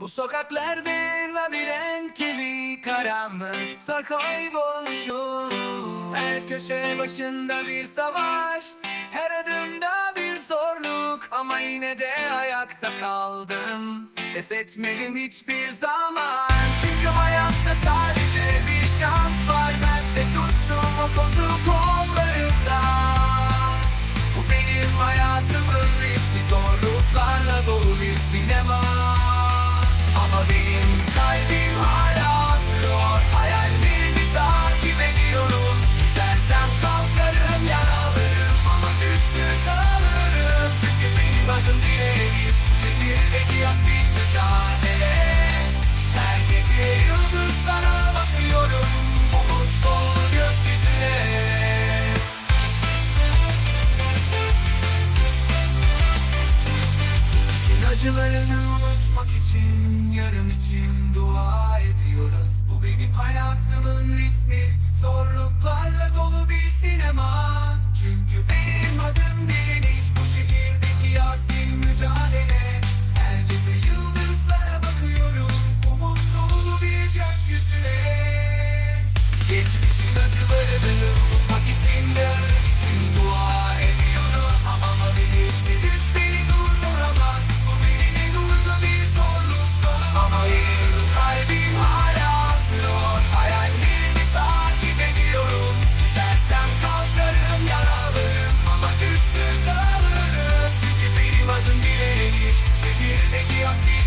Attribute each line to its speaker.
Speaker 1: Bu sokaklar bir labirent gibi karanlıkta kaybolmuşum Her köşe başında bir savaş. Her adımda bir zorluk. Ama yine de ayakta kaldım. Pes etmedim hiçbir zaman. Çünkü hayatta sadece adım direniş şehirdeki asil mücadele. Her gece yıldızlara bakıyorum Umut gökyüzüne. Acılarını unutmak için Yarın için dua ediyoruz. Bu benim hayatımın ritmi Zorluklarla dolu bir sinema. Çünkü benim adım direniş Geçmişin acılarını unutmak için Yarın için dua ediyorum. Ama beni hiçbir güç beni durduramaz. Bu beni durdu bir zorluk Ama benim kalbim hala atıyor. Hayallerimi takip ediyorum. Düşersem kalkarım yaralarım Ama güçlü kalırım. Çünkü benim adım direniş. Şehirdeki asil